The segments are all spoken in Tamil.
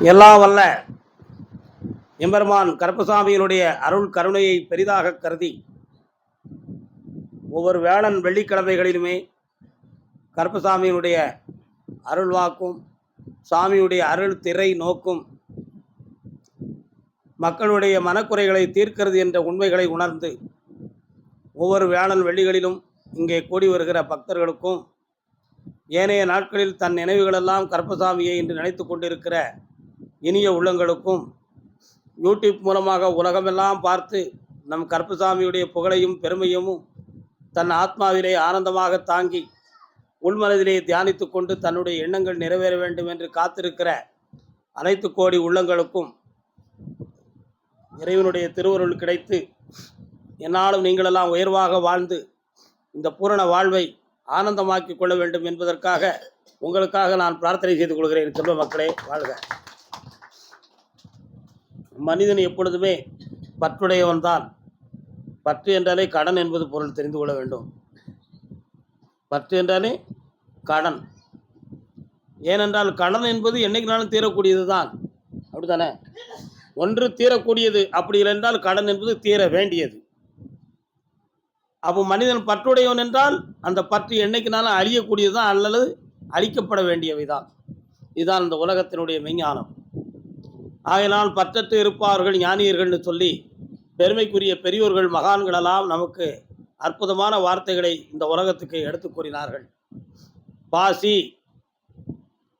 எல்லா வல்ல எம்பெருமான் கருப்பசாமியினுடைய அருள் கருணையை பெரிதாக கருதி ஒவ்வொரு வேளன் வெள்ளிக்கிழமைகளிலுமே கருப்பசாமியினுடைய அருள் வாக்கும் சாமியுடைய அருள் திரை நோக்கும் மக்களுடைய மனக்குறைகளை தீர்க்கிறது என்ற உண்மைகளை உணர்ந்து ஒவ்வொரு வேளன் வெள்ளிகளிலும் இங்கே கூடி வருகிற பக்தர்களுக்கும் ஏனைய நாட்களில் தன் நினைவுகளெல்லாம் கருப்பசாமியை என்று நினைத்து கொண்டிருக்கிற இனிய உள்ளங்களுக்கும் யூடியூப் மூலமாக உலகமெல்லாம் பார்த்து நம் கருப்புசாமியுடைய புகழையும் பெருமையும் தன் ஆத்மாவிலே ஆனந்தமாக தாங்கி உள்மனதிலே தியானித்து கொண்டு தன்னுடைய எண்ணங்கள் நிறைவேற வேண்டும் என்று காத்திருக்கிற அனைத்து கோடி உள்ளங்களுக்கும் இறைவனுடைய திருவருள் கிடைத்து என்னாலும் நீங்களெல்லாம் உயர்வாக வாழ்ந்து இந்த பூரண வாழ்வை ஆனந்தமாக்கி கொள்ள வேண்டும் என்பதற்காக உங்களுக்காக நான் பிரார்த்தனை செய்து கொள்கிறேன். செல்வ மக்களே வாழ்க. மனிதன் எப்பொழுதுமே பற்றுடையவன் தான். பற்று என்றாலே கடன் என்பது பொருள் தெரிந்து கொள்ள வேண்டும். பற்று என்றாலே கடன். ஏனென்றால் கடன் என்பது என்னைக்குனாலும் தீரக்கூடியது தான் அப்படித்தானே? ஒன்று தீரக்கூடியது அப்படி இல்லை என்றால் கடன் என்பது தீர வேண்டியது. அப்போ மனிதன் பற்றுடையவன் என்றால் அந்த பற்று என்னைக்குனாலும் அழியக்கூடியது தான் அல்லது அழிக்கப்பட வேண்டியவை தான் இதுதான் இந்த உலகத்தினுடைய விஞ்ஞானம் ஆகையினால் பச்சத்து இருப்பார்கள் ஞானியர்கள்னு சொல்லி பெருமைக்குரிய பெரியோர்கள் மகான்களெல்லாம் நமக்கு அற்புதமான வார்த்தைகளை இந்த உலகத்துக்கு எடுத்து கூறினார்கள். பாசி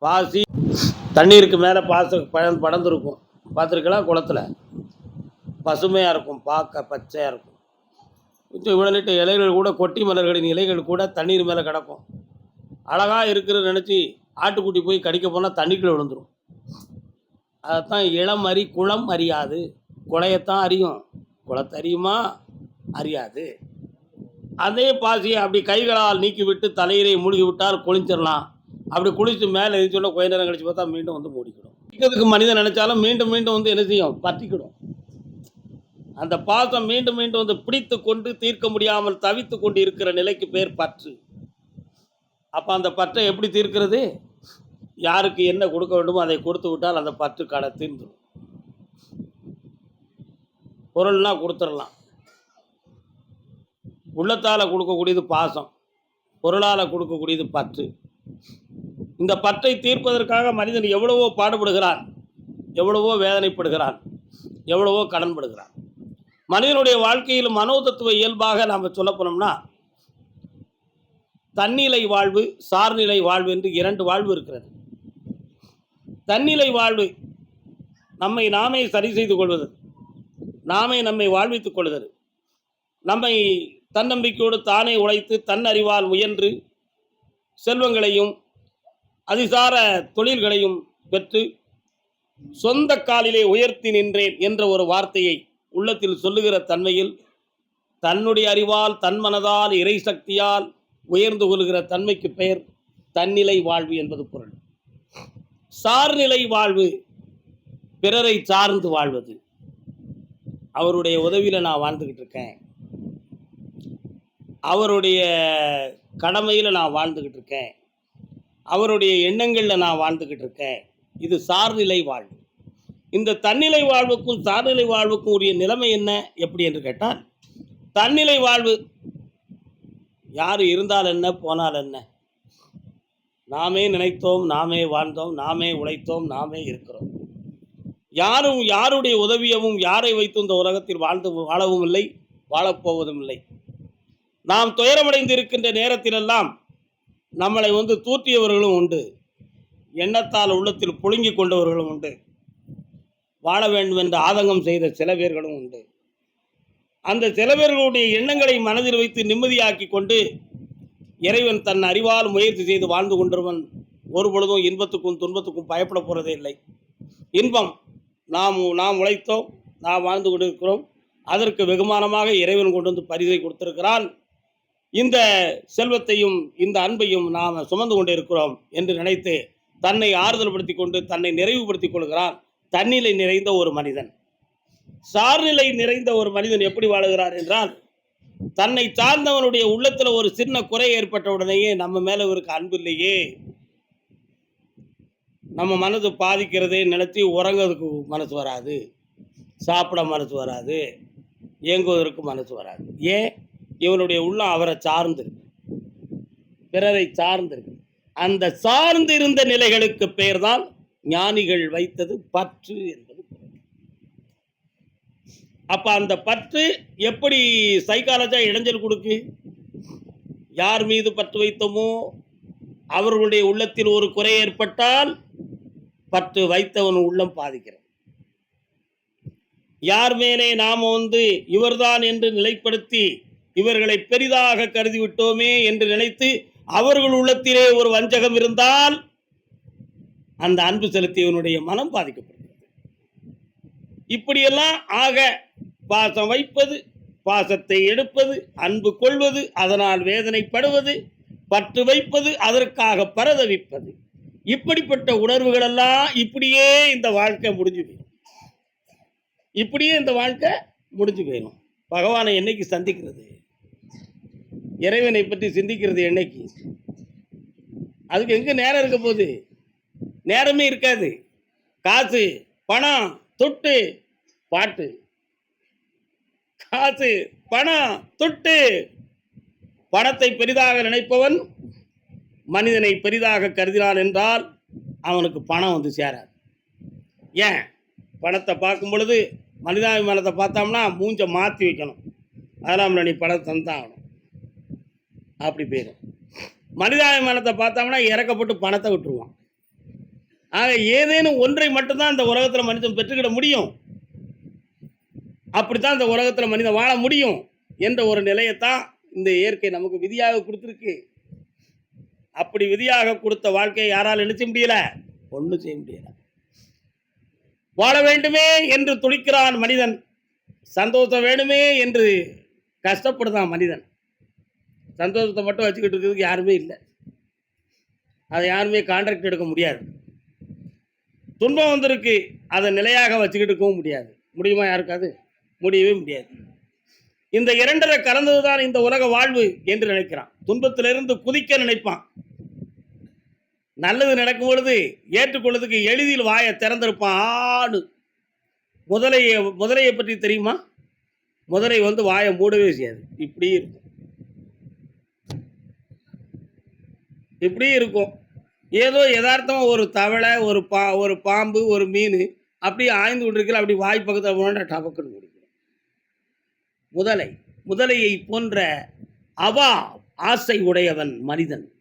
பாசி. தண்ணீருக்கு மேலே பாச பழம் படர்ந்துருக்கும். பார்த்துருக்கலாம் குளத்துல. பசுமையாக இருக்கும். பார்க்க பச்சையாக இருக்கும். கொஞ்சம் இவ்வளோ நீட்ட இலைகள் கூட கொட்டி மலர்களின் இலைகள் கூட தண்ணீர் மேலே கிடக்கும். அழகாக இருக்கிறது நினச்சி ஆட்டுக்குட்டி போய் கடிக்க போனால் தண்ணிக்குள்ளே விழுந்துரும். அதைத்தான் இளம் அறி குளம் அறியாது. குலையத்தான் அறியும். குளத்தை அறியுமா? அறியாது. அதே பாசியை அப்படி கைகளால் நீக்கிவிட்டு தலையிலே மூழ்கி விட்டால் குளிச்சிடலாம் அப்படி குளிச்சு மேலே எரிச்சோன்னா கொஞ்ச நேரம் கழிச்சு பார்த்தா மீண்டும் வந்து மூடிக்கிடும். இதுக்கு மனிதன் நினைச்சாலும் மீண்டும் மீண்டும் வந்து என்ன செய்யும்? பற்றிக்கிடும். அந்த பாசம் மீண்டும் மீண்டும் வந்து பிடித்து கொண்டு தீர்க்க முடியாமல் தவித்து கொண்டு இருக்கிற நிலைக்கு பேர் பற்று. அப்போ அந்த பற்றை எப்படி தீர்க்கிறது? யாருக்கு என்ன கொடுக்க வேண்டுமோ அதை கொடுத்து விட்டால் அந்த பற்று கடை தீர்ந்துடும் பொருள்னா கொடுத்துடலாம். உள்ளத்தால் கொடுக்கக்கூடியது பாசம் பொருளால் கொடுக்கக்கூடியது பற்று. இந்த பற்றை தீர்ப்பதற்காக மனிதன் எவ்வளவோ பாடுபடுகிறான் எவ்வளவோ வேதனைப்படுகிறான் எவ்வளவோ கடன்படுகிறான். மனிதனுடைய வாழ்க்கையில் மனோதத்துவ இயல்பாக நாம் சொல்ல போனோம்னா தன்னிலை வாழ்வு சார்நிலை வாழ்வு என்று இரண்டு வாழ்வு இருக்கிறது. தன்னிலை வாழ்வு நம்மை நாமே சரி செய்து கொள்வது. நாமே நம்மை வாழ்வித்துக் கொள்வது நம்மை தன்னம்பிக்கையோடு தானே உழைத்து தன் அறிவால் முயன்று செல்வங்களையும் அதிசார தொழில்களையும் பெற்று சொந்த காலிலே உயர்த்தி நின்றேன் என்ற ஒரு வார்த்தையை உள்ளத்தில் சொல்லுகிற தன்மையில் தன்னுடைய அறிவால் தன் மனதால் இறை சக்தியால் உயர்ந்து கொள்கிற தன்மைக்கு பெயர் தன்னிலை வாழ்வு என்பது பொருள். சார்நிலை வாழ்வு பிறரை சார்ந்து வாழ்வது. அவருடைய உதவியில் நான் வாழ்ந்துக்கிட்டு இருக்கேன். அவருடைய கடமையில் நான் வாழ்ந்துக்கிட்டு இருக்கேன். அவருடைய எண்ணங்களில் நான் வாழ்ந்துக்கிட்டு இருக்கேன். இது சார்நிலை வாழ்வு. இந்த தன்னிலை வாழ்வுக்கும் சார்நிலை வாழ்வுக்கும் உரிய நிலைமை என்ன? எப்படி என்று கேட்டால் தன்னிலை வாழ்வு யார் இருந்தால் என்ன போனால் என்ன? நாமே நினைத்தோம் நாமே வாழ்ந்தோம் நாமே உழைத்தோம் நாமே இருக்கிறோம். யாரும் யாருடைய உதவியவும் யாரை வைத்து இந்த உலகத்தில் வாழ்ந்து வாழவும் இல்லை வாழப்போவதும் இல்லை. நாம் துயரமடைந்து இருக்கின்ற நேரத்திலெல்லாம் நம்மளை வந்து தூற்றியவர்களும் உண்டு. எண்ணத்தால் உள்ளத்தில் புழுங்கி கொண்டவர்களும் உண்டு. வாழ வேண்டும் என்று ஆதங்கம் செய்த சில பேர்களும் உண்டு. அந்த சில பேர்களுடைய எண்ணங்களை மனதில் வைத்து நிம்மதியாக்கி கொண்டு இறைவன் தன் அறிவால் முயற்சி செய்து வாழ்ந்து கொண்டிருவன் ஒரு பொழுதும் இன்பத்துக்கும் துன்பத்துக்கும் பயப்பட போகிறதே இல்லை. இன்பம் நாம் நாம் உழைத்தோம் நாம் வாழ்ந்து கொண்டிருக்கிறோம். அதற்கு வெகுமானமாக இறைவன் கொண்டு வந்து பரிசை கொடுத்திருக்கிறான். இந்த செல்வத்தையும் இந்த அன்பையும் நாம் சுமந்து கொண்டு இருக்கிறோம் என்று நினைத்து தன்னை ஆறுதல் படுத்தி கொண்டு தன்னை நிறைவுபடுத்திக் கொள்கிறான் தன்னிலை நிறைந்த ஒரு மனிதன். சார்நிலை நிறைந்த ஒரு மனிதன் எப்படி வாழுகிறார் என்றால் தன்னை சார்ந்தவனுடைய உள்ளத்துல ஒரு சின்ன குறை ஏற்பட்ட உடனேயே நம்ம மேல இவருக்கு அன்பு இல்லையே. நம்ம மனது பாதிக்கிறதே நினைத்து உறங்கிறதுக்கு மனசு வராது. சாப்பிட மனசு வராது. இயங்குவதற்கு மனசு வராது. ஏன்? இவனுடைய உள்ளம் அவரை சார்ந்திருக்கு. பிறரை சார்ந்திருக்கு. அந்த சார்ந்து இருந்த நிலைகளுக்கு பெயர்தான் ஞானிகள் வைத்தது பற்று என்று. அப்போ அந்த பற்று எப்படி சைக்காலஜா இடைஞ்சல் கொடுக்கு? யார் மீது பற்று வைத்தோமோ அவர்களுடைய உள்ளத்தில் ஒரு குறை ஏற்பட்டால் பற்று வைத்தவன் உள்ளம் பாதிக்கிறது. யார் மேலே நாம வந்து இவர்தான் என்று நிலைப்படுத்தி இவர்களை பெரிதாக கருதி விட்டோமே என்று நினைத்து அவர்கள் உள்ளத்திலே ஒரு வஞ்சகம் இருந்தால் அந்த அன்பு செலுத்தியவனுடைய மனம் பாதிக்கப்படுகிறது. இப்படியெல்லாம் ஆக பாசம் வைப்பது பாசத்தை எடுப்பது அன்பு கொள்வது அதனால் வேதனைப்படுவது பற்று வைப்பது அதற்காக பரதவிப்பது. இப்படிப்பட்ட உணர்வுகளெல்லாம் இப்படியே இந்த வாழ்க்கை முடிஞ்சு போயிடும் இப்படியே இந்த வாழ்க்கை முடிஞ்சு போயிடும் பகவானை என்னைக்கு சந்திக்கிறது? இறைவனை பற்றி சிந்திக்கிறது என்னைக்கு? அதுக்கு எங்கே நேரம் இருக்க போகுது? நேரமே இருக்காது. காசு பணம் தொட்டு பாட்டு. காசு பணம் தொட்டு பணத்தை பெரிதாக நினைப்பவன் மனிதனை பெரிதாக கருதினான் என்றால் அவனுக்கு பணம் வந்து சேராது. ஏன்? பணத்தை பார்க்கும் பொழுது மனிதாபிமானத்தை பார்த்தோம்னா மூஞ்ச மாற்றி வைக்கணும். அதெல்லாம் நீ பணத்தை தந்தாகணும். அப்படி போயிடும். மனிதாபிமானத்தை பார்த்தோம்னா இறக்கப்பட்டு பணத்தை விட்டுருவான். ஆக ஏதேனும் ஒன்றை மட்டும்தான் இந்த உலகத்தில் மனிதன் பெற்றுக்கிட முடியும். அப்படித்தான் இந்த உலகத்தில் மனிதன் வாழ முடியும் என்ற ஒரு நிலையத்தான் இந்த இயற்கை நமக்கு விதியாக கொடுத்துருக்கு. அப்படி விதியாக கொடுத்த வாழ்க்கையை யாரால் செய்ய முடியல? ஒன்றும் செய்ய முடியல. வாழ வேண்டுமே என்று துடிக்கிறான் மனிதன். சந்தோஷம் வேணுமே என்று கஷ்டப்படுதான் மனிதன். சந்தோஷத்தை மட்டும் வச்சுக்கிட்டு இருக்கிறதுக்கு யாருமே இல்லை. அதை யாருமே கான்ட்ராக்ட் எடுக்க முடியாது. துன்பம் வந்திருக்கு அதை நிலையாக வச்சுக்கிட்டு இருக்கவும் முடியாது. முடியுமா யாருக்காது முடியவே முடியாது. இந்த இரண்டரை கலந்ததுதான் இந்த உலக வாழ்வு என்று நினைக்கிறான். துன்பத்திலிருந்து குதிக்க நினைப்பான். நல்லது நடக்கும் பொழுது ஏற்றுக்கொள்வதற்கு எளிதில் வாயை திறந்திருப்பான் ஆடு முதலையை முதலையை பற்றி தெரியுமா? முதலை வந்து வாயை மூடவே செய்யாது. இப்படி இருக்கும். இப்படி இருக்கும். ஏதோ யதார்த்தமா ஒரு தவளை ஒரு பா ஒரு பாம்பு ஒரு மீன் அப்படியே ஆய்ந்து கொண்டிருக்கல அப்படி வாய் பக்கத்தில் போனா டபக்குன்னு முடியும் முதலை முதலையை போன்ற அவா ஆசை உடையவன் மனிதன்.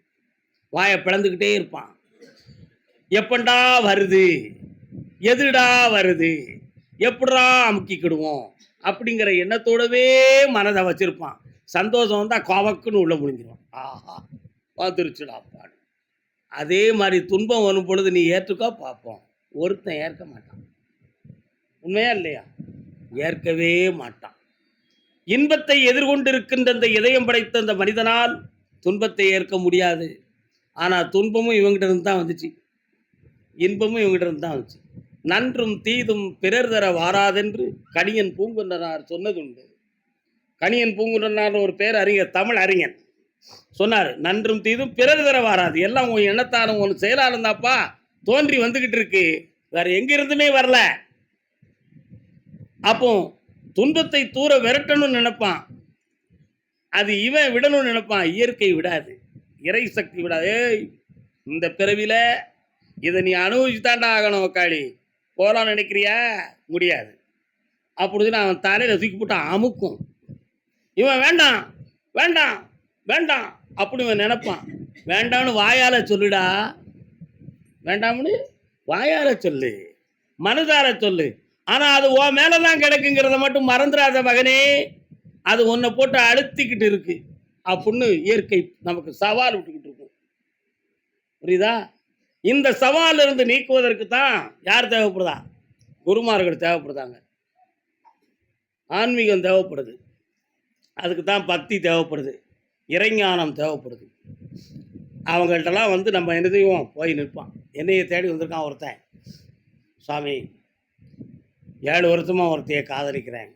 வாயை பிளந்துக்கிட்டே இருப்பான். எப்பண்டா வருது? எதுடா வருது? எப்படா அமுக்கிக்கிடுவோம்? அப்படிங்கிற எண்ணத்தோடவே மனதை வச்சிருப்பான். சந்தோஷம் வந்தால் கோவக்குன்னு உள்ள முடிஞ்சிருவான் ஆஹா பார்த்துருச்சுடா பாடு. அதே மாதிரி துன்பம் வரும் பொழுது நீ ஏற்றுக்கோ பார்ப்போம். ஒருத்தன் ஏற்க மாட்டான். உண்மையா இல்லையா? ஏற்கவே மாட்டான். இன்பத்தை எதிர்கொண்டிருக்கின்ற இந்த இதயம் படைத்த இந்த மனிதனால் துன்பத்தை ஏற்க முடியாது. ஆனால் துன்பமும் இவங்கிட்ட இருந்து தான் வந்துச்சு. இன்பமும் இவங்கிட்ட இருந்து தான் வந்துச்சு. நன்றும் தீதும் பிறர் தர வாராதென்று கணியன் பூங்குன்றனார் சொன்னதுண்டு. கணியன் பூங்குன்றனார் ஒரு பேர் அறிஞர் தமிழ் அறிஞன். சொன்னார் நன்றும் தீதும் பிறர் தர வாராது. எல்லாம் உன் எண்ணத்தாலும் உன் செயலாலும் தான்ப்பா. தோன்றி வந்துக்கிட்டு இருக்கு. வேற எங்கிருந்துமே வரல. அப்போ துன்பத்தை தூர விரட்டணும்னு நினைப்பான். அது இவன் விடணும்னு நினைப்பான். இயற்கை விடாது. இறை சக்தி விடாது. இந்த பிறவில இதை நீ அனுபவிச்சுதாண்டா ஆகணும் உக்காளி போகலாம்னு நினைக்கிறியா? முடியாது. அப்படி அவன் தலையில் தூக்கி போட்டு அமுக்கும். இவன் வேண்டாம் வேண்டாம் வேண்டாம் அப்படி இவன் நினைப்பான். வேண்டாம்னு வாயால சொல்லுடா. வேண்டாம்னு வாயால சொல்லு. மனதார சொல்லு. ஆனால் அது உன் மேலதான் கிடக்குங்கிறத மட்டும் மறந்துடாத மகனே. அது உன்னை போட்டு அழுத்திக்கிட்டு இருக்கு. அப்படின்னு இயற்கை நமக்கு சவால் விட்டுக்கிட்டு இருக்கும் புரியுதா? இந்த சவால் இருந்து நீக்குவதற்கு தான் யார் தேவைப்படுதா? குருமார்கள் தேவைப்படுதாங்க. ஆன்மீகம் தேவைப்படுது. அதுக்கு தான் பக்தி தேவைப்படுது. இறைஞானம் தேவைப்படுது. அவங்கள்ட்டலாம் வந்து நம்ம என்ன செய்வோம்? போய் நிற்பான். என்னையை தேடி வந்திருக்கான் ஒருத்தன். சாமி ஏழு வருஷமாக ஒருத்தையை காதலிக்கிறேன்.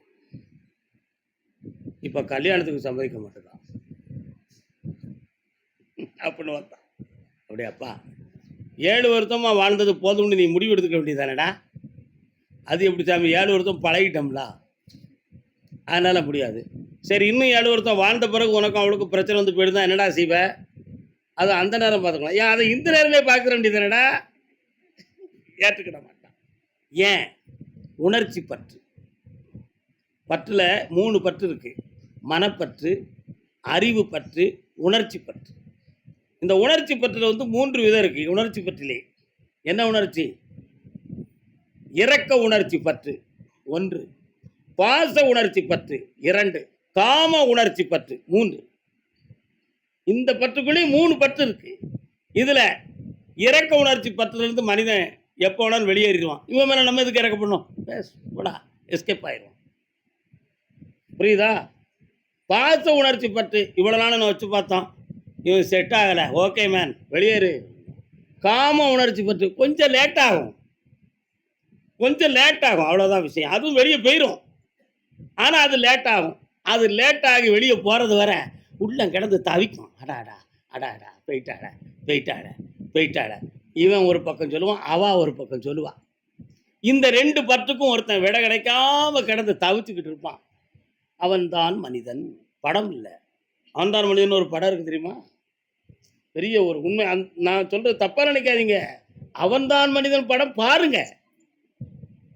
இப்போ கல்யாணத்துக்கு சம்மதிக்க மாட்டேதான் அப்படின்னு வந்தான். அப்படியாப்பா ஏழு வருஷமாக வாழ்ந்தது போதும்னு நீ முடிவு எடுத்துக்க வேண்டியதானடா அது எப்படி சாமி ஏழு வருத்தம் பழகிட்டோம்ல. அதனால் முடியாது. சரி இன்னும் ஏழு வருத்தம் வாழ்ந்த பிறகு உனக்கும் அவளுக்கும் பிரச்சனை வந்து போயிடுதான் என்னடா செய்வ? அது அந்த நேரம் பார்த்துக்கலாம். ஏன் அதை இந்த நேரமே பார்க்க வேண்டியதானடா ஏற்றுக்கிட மாட்டான். ஏன்? உணர்ச்சி பற்று. பற்றில் மூணு பற்று இருக்குது மனப்பற்று அறிவு பற்று உணர்ச்சி பற்று. இந்த உணர்ச்சி பற்றில் வந்து மூன்று விதம் இருக்குது உணர்ச்சி பற்றிலே என்ன உணர்ச்சி? இரக்க உணர்ச்சி பற்று ஒன்று. பாச உணர்ச்சி பற்று இரண்டு. காம உணர்ச்சி பற்று மூன்று. இந்த பற்றுக்குள்ளே மூணு பற்று இருக்கு. இதில் இறக்க உணர்ச்சி பற்றுலருந்து மனிதன் எப்போ வேணாலும் வெளியேறிடுவான். இவன் மேலே நம்ம எதுக்கு இறக்க பண்ணோம் பேஸ் போடா எஸ்கேப் ஆயிடுவான் புரியுதா? பார்த்த உணர்ச்சி பற்று இவ்வளோ நாள் நான் வச்சு பார்த்தோம் இவன் செட் ஆகலை. ஓகே மேன் வெளியேறு. காம உணர்ச்சி பற்று கொஞ்சம் லேட் ஆகும். கொஞ்சம் லேட் ஆகும். அவ்வளோதான் விஷயம். அதுவும் வெளியே போயிடும் ஆனால் அது லேட் ஆகும். அது லேட் ஆகி வெளியே போகிறது வர உள்ள கிடந்து தவிக்கும். அடாடா அடாடா போயிட்டாட போயிட்டாட போயிட்டாட. இவன் ஒரு பக்கம் சொல்லுவான் அவா ஒரு பக்கம் சொல்லுவான் இந்த ரெண்டு பற்றுக்கும் ஒருத்தன் விட கிடைக்காம கிடந்து தவிச்சுக்கிட்டு இருப்பான். அவன்தான் மனிதன். படம் இல்லை. அவன்தான் மனிதன். ஒரு படம் இருக்கு தெரியுமா? பெரிய ஒரு உண்மை. அந் நான் சொல்கிறது தப்பாக நினைக்காதீங்க. அவன்தான் மனிதன் படம். பாருங்க.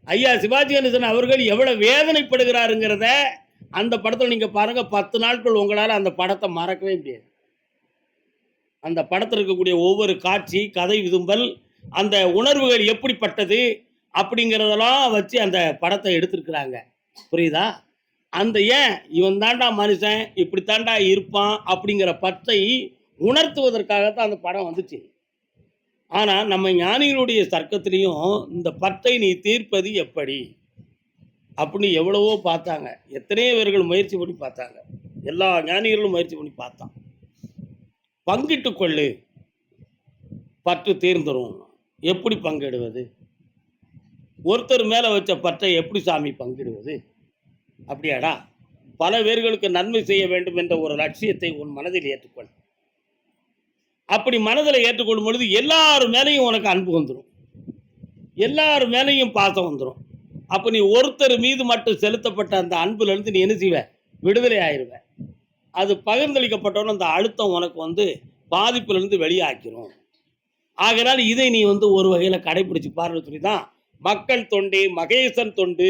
ஐயா சிவாஜி கணேசன் அவர்கள் எவ்வளோ வேதனைப்படுகிறாருங்கிறத அந்த படத்தில் நீங்கள் பாருங்கள் பத்து நாட்கள் உங்களால் அந்த படத்தை மறக்கவே முடியாது. அந்த படத்தில் இருக்கக்கூடிய ஒவ்வொரு காட்சி கதை விதும்பல் அந்த உணர்வுகள் எப்படிப்பட்டது அப்படிங்கிறதெல்லாம் வச்சு அந்த படத்தை எடுத்திருக்கிறாங்க. புரியுதா? அந்த ஏன் இவன் தாண்டா மனுஷன் இப்படி தாண்டா இருப்பான் அப்படிங்கிற பற்றை உணர்த்துவதற்காகத்தான் அந்த படம் வந்துச்சு. ஆனால் நம்ம ஞானிகளுடைய தர்க்கத்திலையும் இந்த பற்றை நீ தீர்ப்பது எப்படி? அப்படின்னு எவ்வளவோ பார்த்தாங்க. எத்தனையோ பேர்கள் முயற்சி பண்ணி பார்த்தாங்க. எல்லா ஞானிகளும் முயற்சி பண்ணி பார்த்தான். பங்கிட்டு கொள்ளு. பற்று தீர்ந்துரும் எப்படி பங்கிடுவது? ஒருத்தர் மேலே வச்ச பற்றை எப்படி சாமி பங்கிடுவது? அப்படியாடா. பல பேர்களுக்கு நன்மை செய்ய வேண்டும் என்ற ஒரு லட்சியத்தை உன் மனதில் ஏற்றுக்கொள். அப்படி மனதில் ஏற்றுக்கொள்ளும் பொழுது எல்லார் மேலேயும் உனக்கு அன்பு வந்துடும் எல்லார் மேலேயும் பாசம் வந்துடும் அப்போ நீ ஒருத்தர் மீது மட்டும் செலுத்தப்பட்ட அந்த அன்புலேருந்து நீ என்ன செய்வ? விடுதலை ஆயிடுவேன் அது பகிர்ந்தளிக்கப்பட்டவன அந்த அழுத்தம் உனக்கு வந்து பாதிப்புலேருந்து வெளியாக்கிரும். ஆகினால் இதை நீ வந்து ஒரு வகையில் கடைபிடிச்சு பாருன்னு சொல்லி தான் மக்கள் தொண்டு மகேசன் தொண்டு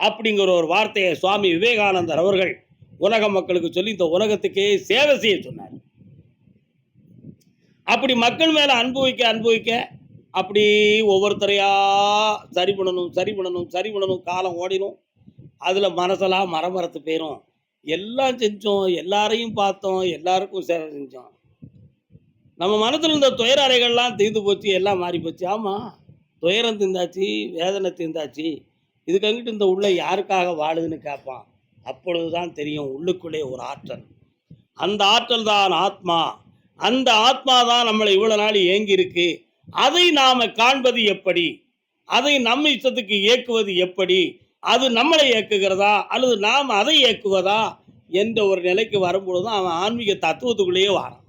அப்படிங்கிற ஒரு வார்த்தையை சுவாமி விவேகானந்தர் அவர்கள் உலக மக்களுக்கு சொல்லி இந்த உலகத்துக்கே சேவை செய்ய சொன்னார். அப்படி மக்கள் மேலே அனுபவிக்க அனுபவிக்க அப்படி ஒவ்வொருத்தரையா சரி பண்ணணும் சரி பண்ணணும் சரி பண்ணணும் காலம் ஓடிடும் அதில் மனசெல்லாம் மரமரத்து போயிரும். எல்லாம் செஞ்சோம் எல்லாரையும் பார்த்தோம் எல்லாருக்கும் சேவை செஞ்சோம். நம்ம மனத்தில் இருந்த துயர அறைகள்லாம் தீர்ந்து போச்சு எல்லாம் மாறி போச்சு. ஆமாம் துயரம் தீர்ந்தாச்சு வேதனை தீர்ந்தாச்சு. இதுக்கு அங்கிட்டு இந்த உள்ள யாருக்காக வாழுதுன்னு கேட்பான். அப்பொழுதுதான் தெரியும் உள்ளுக்குள்ளே ஒரு ஆற்றல். அந்த ஆற்றல் தான் ஆத்மா. அந்த ஆத்மா தான் நம்மளை இவ்வளோ நாள் ஏங்கி இருக்கு அதை நாம் காண்பது எப்படி? அதை நம்ம இஷ்டத்துக்கு இயக்குவது எப்படி? அது நம்மளை இயக்குகிறதா? அல்லது நாம் அதை இயக்குவதா? என்ற ஒரு நிலைக்கு வரும்பொழுது தான் அவன் ஆன்மீக தத்துவத்துக்குள்ளேயே வாரான்.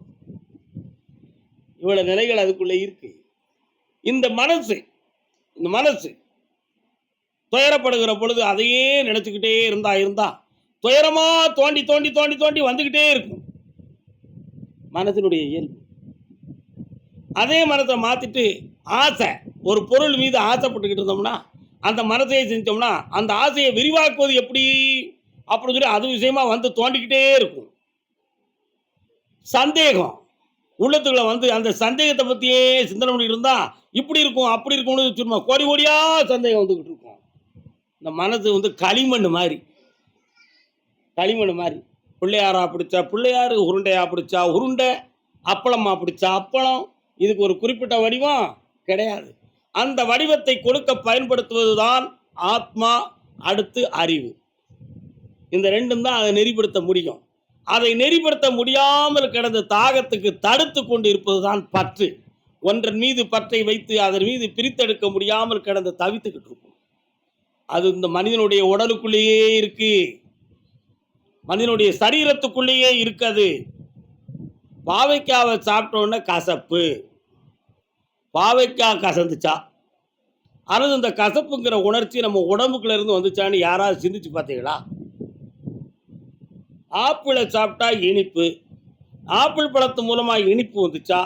இவ்வளவு நிலைகள் அதுக்குள்ளே இருக்கு. இந்த மனசு இந்த மனசு துயரப்படுகிற பொழுது அதையே நினச்சிக்கிட்டே இருந்தா இருந்தா துயரமா தோண்டி தோண்டி தோண்டி தோண்டி வந்துக்கிட்டே இருக்கும். மனதினுடைய இயல்பு. அதே மனத்தை மாற்றிட்டு ஆசை ஒரு பொருள் மீது ஆசைப்பட்டுக்கிட்டு இருந்தோம்னா அந்த மனசையை செஞ்சோம்னா அந்த ஆசையை விரிவாக்குவது எப்படி? அப்படின்னு சொல்லி அது விஷயமா வந்து தோண்டிக்கிட்டே இருக்கும். சந்தேகம். உள்ளத்துக்குள்ள வந்து அந்த சந்தேகத்தை பற்றியே சிந்தனை பண்ணிட்டு இருந்தா இப்படி இருக்கும் அப்படி இருக்கும்னு சும்மா கோடி கோடியா சந்தேகம் வந்துக்கிட்டு இருக்கும். இந்த மனசு வந்து களிமண் மாதிரி. களிமண் மாதிரி. பிள்ளையாரா பிடிச்சா பிள்ளையாரு உருண்டையா பிடிச்சா உருண்டை அப்பளமா பிடிச்சா அப்பளம். இதுக்கு ஒரு குறிப்பிட்ட வடிவம் கிடையாது. அந்த வடிவத்தை கொடுக்க பயன்படுத்துவது தான் ஆத்மா அடுத்து அறிவு. இந்த ரெண்டும் தான் அதை நெறிப்படுத்த முடியும். அதை நெறிப்படுத்த முடியாமல் கிடந்த தாகத்துக்கு தடுத்து கொண்டு இருப்பதுதான் பற்று. ஒன்றன் மீது பற்றை வைத்து அதன் மீது பிரித்தெடுக்க முடியாமல் கிடந்து தவித்துக்கிட்டு இருக்கும். அது இந்த மனிதனுடைய உடலுக்குள்ளேயே இருக்கு. மனிதனுடைய சரீரத்துக்குள்ளேயே இருக்காது. பாவைக்காவை சாப்பிட்டோன்னே கசப்பு. பாவைக்காய் கசந்துச்சா? அல்லது இந்த கசப்புங்கிற உணர்ச்சி நம்ம உடம்புக்குள்ள இருந்து வந்துச்சான்னு யாராவது சிந்திச்சு பார்த்தீங்களா? ஆப்பிளை சாப்பிட்டா இனிப்பு ஆப்பிள் பழத்து மூலமாக இனிப்பு வந்துச்சா?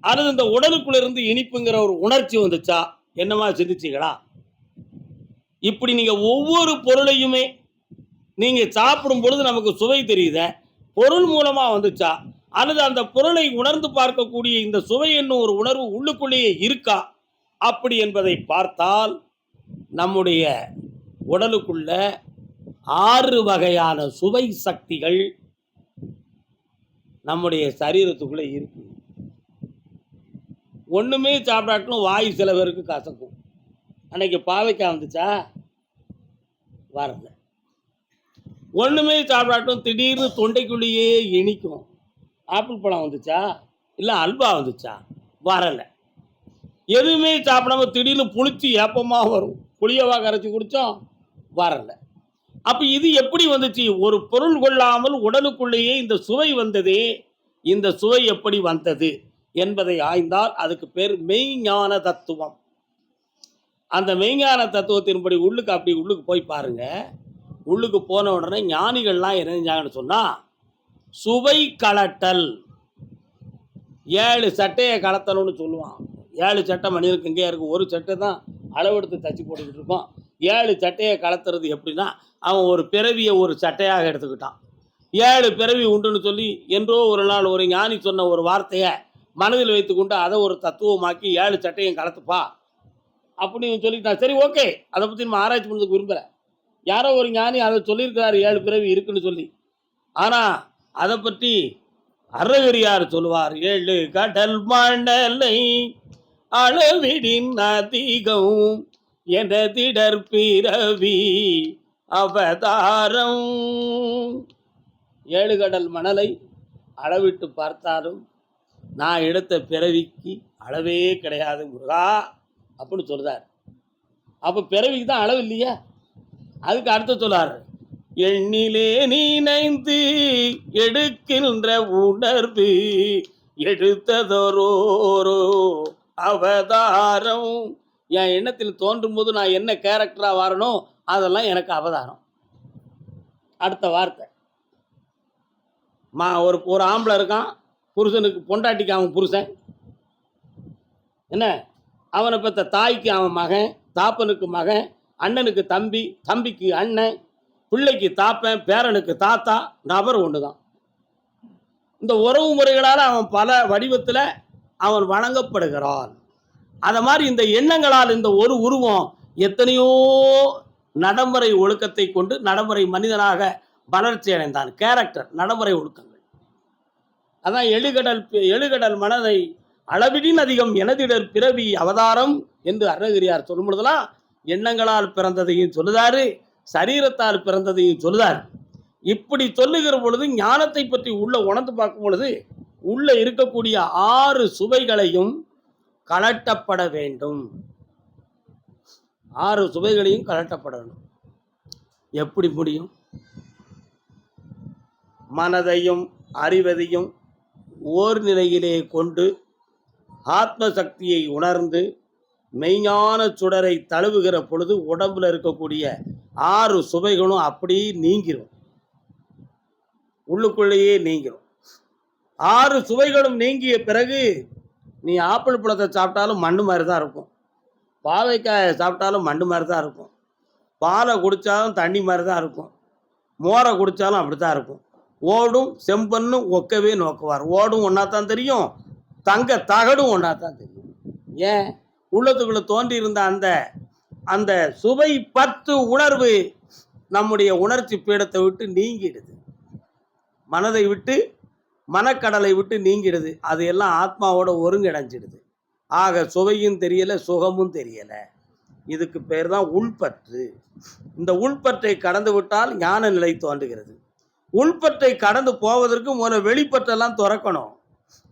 அல்லது இந்த உடலுக்குள்ள இருந்து இனிப்புங்கிற ஒரு உணர்ச்சி வந்துச்சா? என்னமா சிந்திச்சிங்களா? இப்படி நீங்கள் ஒவ்வொரு பொருளையுமே நீங்கள் சாப்பிடும் பொழுது நமக்கு சுவை தெரியுத. பொருள் மூலமாக வந்துச்சா? அல்லது அந்த பொருளை உணர்ந்து பார்க்கக்கூடிய இந்த சுவை என்னும் ஒரு உணர்வு உள்ளுக்குள்ளேயே இருக்கா? அப்படி என்பதை பார்த்தால் நம்முடைய உடலுக்குள்ள ஆறு வகையான சுவை சக்திகள் நம்முடைய சரீரத்துக்குள்ளே இருக்கு. ஒன்றுமே சாப்பிடாட்டும் வாய் சில பேருக்கு கசக்கும். அன்னைக்கு பாவைக்காய் வந்துச்சா? வரல. ஒன்றுமே சாப்பிடாட்டும் திடீர்னு தொண்டைக்குள்ளேயே இனிக்கும். ஆப்பிள் பழம் வந்துச்சா? இல்லை அல்வா வந்துச்சா? வரலை. எதுவுமே சாப்பிடாம திடீர்னு புளிச்சு ஏப்பமாக வரும். புளியவா கரைச்சி குடித்தோம் வரலை. அப்போ இது எப்படி வந்துச்சு? ஒரு பொருள் கொள்ளாமல் உடலுக்குள்ளேயே இந்த சுவை வந்ததே இந்த சுவை எப்படி வந்தது என்பதை ஆய்ந்தால் அதுக்கு பேர் மெய்ஞான தத்துவம். அந்த மெய்ஞான தத்துவத்தின்படி உள்ளுக்கு அப்படி உள்ளுக்கு போய் பாருங்க. உள்ளுக்கு போன உடனே ஞானிகள்லாம் என்ன செஞ்சாங்கன்னு சொன்னால் சுவை கலட்டல். ஏழு சட்டையை கலத்தணும்னு சொல்லுவான். ஏழு சட்டை மனிதனுக்கு எங்கேயா இருக்கும் ஒரு சட்டை தான் அளவெடுத்து தச்சு போட்டுக்கிட்டு இருப்பான். ஏழு சட்டையை கலத்துறது எப்படின்னா அவன் ஒரு பிறவியை ஒரு சட்டையாக எடுத்துக்கிட்டான். ஏழு பிறவி உண்டுன்னு சொல்லி என்றோ ஒரு நாள் ஒரு ஞானி சொன்ன ஒரு வார்த்தையை மனதில் வைத்துக்கொண்டு அதை ஒரு தத்துவமாக்கி ஏழு சட்டையும் கலத்துப்பா. அப்படின்னு சொல்லிட்டான். சரி ஓகே. அதை பற்றி நம்ம ஆராய்ச்சி பண்ணுறதுக்கு விரும்புகிறேன் யாரோ ஒரு ஞானி அதை சொல்லியிருக்கிறாரு ஏழு பிறவி இருக்குன்னு சொல்லி. ஆனால் அதை பற்றி அறகரியார் சொல்லுவார் ஏழு கடல் மண்டலை அளவிடின் அதிகம் எனதிடர் பிறவி அவதாரம். ஏழு கடல் மணலை அளவிட்டு பார்த்தாலும் நான் எடுத்த பிறவிக்கு அளவே கிடையாது முருகா அப்படின்னு சொல்கிறார் அப்போ பிறவிக்கு தான் அளவு இல்லையா? அதுக்கு அடுத்த சொல்லார் எண்ணிலே நீனைந்து எடுக்கின்ற உணர்வு எடுத்ததொரோரோ அவதாரம். என் எண்ணத்தில் தோன்றும் போது நான் என்ன கேரக்டராக வரணும் அதெல்லாம் எனக்கு அவதாரம். அடுத்த வார்த்தை. மா ஒரு ஒரு ஆம்பளை இருக்கான் புருஷனுக்கு பொண்டாட்டிக்கு அவன் புருஷன். என்ன? அவனை பெற்ற தாய்க்கு அவன் மகன் தாப்பனுக்கு மகன் அண்ணனுக்கு தம்பி தம்பிக்கு அண்ணன் பிள்ளைக்கு தாப்பேன் பேரனுக்கு தாத்தா நபர் ஒன்று தான் இந்த உறவு முறைகளால் அவன் பல வடிவத்தில் அவன் வணங்கப்படுகிறான். அதை மாதிரி இந்த எண்ணங்களால் இந்த ஒரு உருவம் எத்தனையோ நடைமுறை ஒழுக்கத்தை கொண்டு நடைமுறை மனிதனாக வளர்ச்சி அடைந்தான். கேரக்டர் நடைமுறை ஒழுக்கங்கள். அதான் எழுகடல் எழுகடல் மனதை அளவிடின் அதிகம் எனதிடர் பிறவி அவதாரம் என்று அருணகிரியார் சொல்லும் பொழுதெல்லாம் எண்ணங்களால் பிறந்ததையும் சொல்லுதாரு. சரீரத்தால் பிறந்ததையும் சொல்லுதார். இப்படி சொல்லுகிற பொழுது ஞானத்தை பற்றி உள்ள உணர்ந்து பார்க்கும் பொழுது உள்ள இருக்கக்கூடிய ஆறு சுவைகளையும் கலட்டப்பட வேண்டும். ஆறு சுவைகளையும் கலட்டப்படணும் எப்படி முடியும்? மனதையும் அறிவதையும் ஓர் நிலையிலே கொண்டு ஆத்ம சக்தியை உணர்ந்து மெய்ஞான சுடரை தழுவுகிற பொழுது உடம்புல இருக்கக்கூடிய ஆறு சுவைகளும் அப்படியே நீங்கிரும். உள்ளுக்குள்ளேயே நீங்கிரும். ஆறு சுவைகளும் நீங்கிய பிறகு நீ ஆப்பிள் பழத்தை சாப்பிட்டாலும் மண்ணு மாதிரி தான் இருக்கும். பாவைக்காயை சாப்பிட்டாலும் மண்ணு மாதிரி தான் இருக்கும். பாலை குடித்தாலும் தண்ணி மாதிரி தான் இருக்கும். மோரை குடித்தாலும் அப்படி தான் இருக்கும். ஓடும் செம்பண்ணும் ஒக்கவே நோக்குவார். ஓடும் ஒன்றா தான் தெரியும். தங்க தகடும் ஒன்றா தான் தெரியும். ஏன்? உள்ளத்துக்குள்ளே தோன்றி இருந்த அந்த அந்த சுவை பத்து உணர்வு நம்முடைய உணர்ச்சி பீடத்தை விட்டு நீங்கிடுது. மனதை விட்டு மனக்கடலை விட்டு நீங்கிடுது. அது எல்லாம் ஆத்மாவோட ஒருங்கிணைஞ்சிடுது. ஆக சுவையும் தெரியலை சுகமும் தெரியலை. இதுக்கு பேர் தான் உள்பற்று. இந்த உள்பற்றை கடந்து விட்டால் ஞான நிலை தோன்றுகிறது. உள்பற்றை கடந்து போவதற்கு முதல்ல வெளிப்பற்றெல்லாம் துறக்கணும்.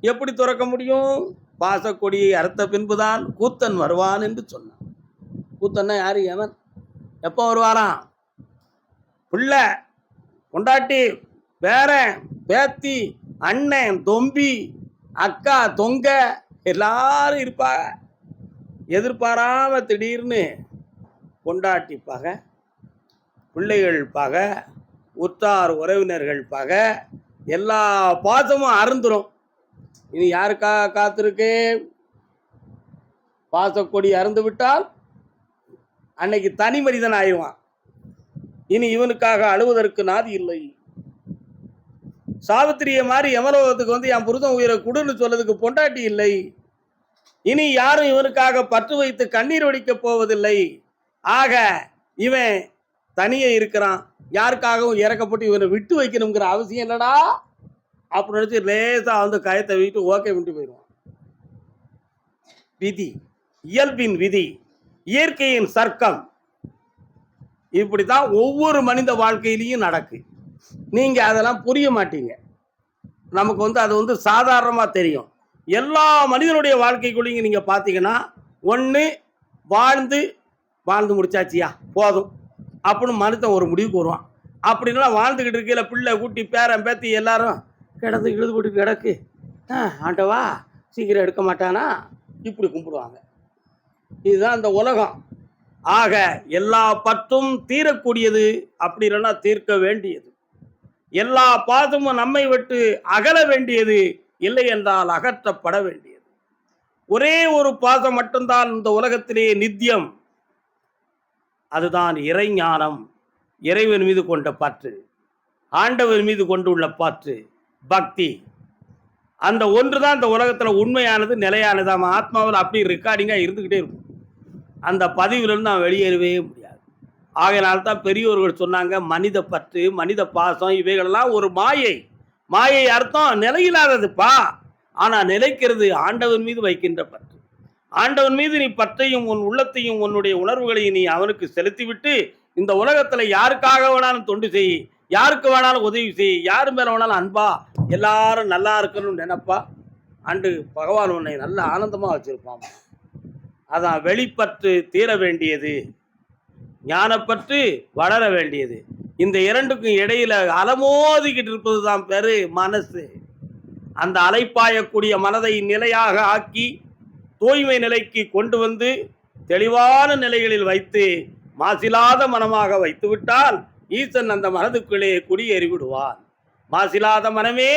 எப்படி துறக்க முடியும்? பாசக்கொடியை அறுத்த பின்புதான் கூத்தன் வருவான் என்று சொன்னான். கூத்தன்னா யாரு? எவன்? எப்போ வருவாராம்? புள்ள கொண்டாட்டி பேரன் பேத்தி அண்ணன் தொம்பி அக்கா தொங்க எல்லாரும் இருப்பாங்க. எதிர்பாராம திடீர்னு கொண்டாட்டி பகை பிள்ளைகள் பகை உற்றார் உறவினர்கள் பகை எல்லா பாசமும் அருந்துரும். இனி யாருக்காக காத்திருக்கு? பாசக்கொடி அறுந்து விட்டால் அன்னைக்கு தனி மனிதன் ஆயிடுவான். இனி இவனுக்காக அழுவதற்கு நாதி இல்லை. சாவித்திரியை மாதிரி எமலோகத்துக்கு வந்து என் புருதம் உயிரை குடுன்னு சொல்லதுக்கு பொண்டாட்டி இல்லை. இனி யாரும் இவனுக்காக பற்று வைத்து கண்ணீர் வடிக்கப் போவதில்லை. ஆக இவன் தனியே இருக்கிறான். யாருக்காகவும் இறக்கப்பட்டு இவனை விட்டு வைக்கணுங்கிற அவசியம் என்னடா? அப்படி நினச்சி லேசாக வந்து கயத்தை விட்டு ஓகே விட்டு போயிடுவான். விதி. இயல்பின் விதி. இயற்கையின் சர்க்கம். இப்படி தான் ஒவ்வொரு மனித வாழ்க்கையிலையும் நடக்கு. நீங்கள் அதெல்லாம் புரிய மாட்டீங்க. நமக்கு வந்து அது வந்து சாதாரணமாக தெரியும். எல்லா மனிதனுடைய வாழ்க்கைக்குள்ளேயும் நீங்கள் பார்த்தீங்கன்னா ஒன்று வாழ்ந்து வாழ்ந்து முடிச்சாச்சியா? போதும். அப்படின்னு மனுஷன் ஒரு முடிவுக்கு வருவான். அப்படின்னா வாழ்ந்துக்கிட்டு இருக்கையில் பிள்ளை கூட்டி பேரன் பேத்தி எல்லாரும் கிடந்து இழுது போட்டு கிடக்கு. ஆ, ஆண்டவா சீக்கிரம் எடுக்க மாட்டானா? இப்படி கும்பிடுவாங்க. இதுதான் இந்த உலகம். ஆக எல்லா பத்தும் தீரக்கூடியது அப்படி இல்லைன்னா தீர்க்க வேண்டியது. எல்லா பாதமும் நம்மை விட்டு அகல வேண்டியது இல்லை என்றால் அகற்றப்பட வேண்டியது. ஒரே ஒரு பாதம் மட்டும்தான் இந்த உலகத்திலே நித்தியம். அதுதான் இறைஞானம். இறைவன் மீது கொண்ட பற்று ஆண்டவர் மீது கொண்டுள்ள பற்று பக்தி. அந்த ஒன்று தான் இந்த உலகத்தில் உண்மையானது நிலையானது. அவன் ஆத்மாவில் அப்படி ரெக்கார்டிங்காக இருந்துக்கிட்டே இருக்கும். அந்த பதிவிலிருந்து நான் வெளியேறவே முடியாது. ஆகையினால தான் பெரியோர்கள் சொன்னாங்க மனித பற்று மனித பாசம் இவைகளெல்லாம் ஒரு மாயை. மாயை அர்த்தம் நிலையில்லாததுப்பா. ஆனால் நிலைக்கிறது ஆண்டவன் மீது வைக்கின்ற பற்று. ஆண்டவன் மீது நீ பற்றையும் உன் உள்ளத்தையும் உன்னுடைய உணர்வுகளையும் நீ அவனுக்கு செலுத்திவிட்டு இந்த உலகத்தில் யாருக்காக வேணாலும் தொண்டு செய். யாருக்கு வேணாலும் உதவி செய் யாரு மேல வேணாலும் அன்பா எல்லாரும் நல்லா இருக்கணும்னு நினைப்பா. அண்டு பகவான் உன்னை நல்ல ஆனந்தமா வச்சிருப்பான். அதான் வெளிப்பற்று தீர வேண்டியது ஞானப்பற்று வளர வேண்டியது. இந்த இரண்டுக்கும் இடையில அலமோதிக்கிட்டு இருப்பது தான் பெரு மனசு. அந்த அலைப்பாயக்கூடிய மனதை நிலையாக ஆக்கி தூய்மை நிலைக்கு கொண்டு வந்து தெளிவான நிலைகளில் வைத்து மாசில்லாத மனமாக வைத்துவிட்டால் ஈசன் அந்த மனதுக்குள்ளே குடியேறி விடுவான் மாசிலாத மனமே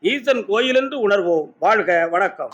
ஈசன் கோயில் என்று உணர்வோம். வாழ்க வணக்கம்.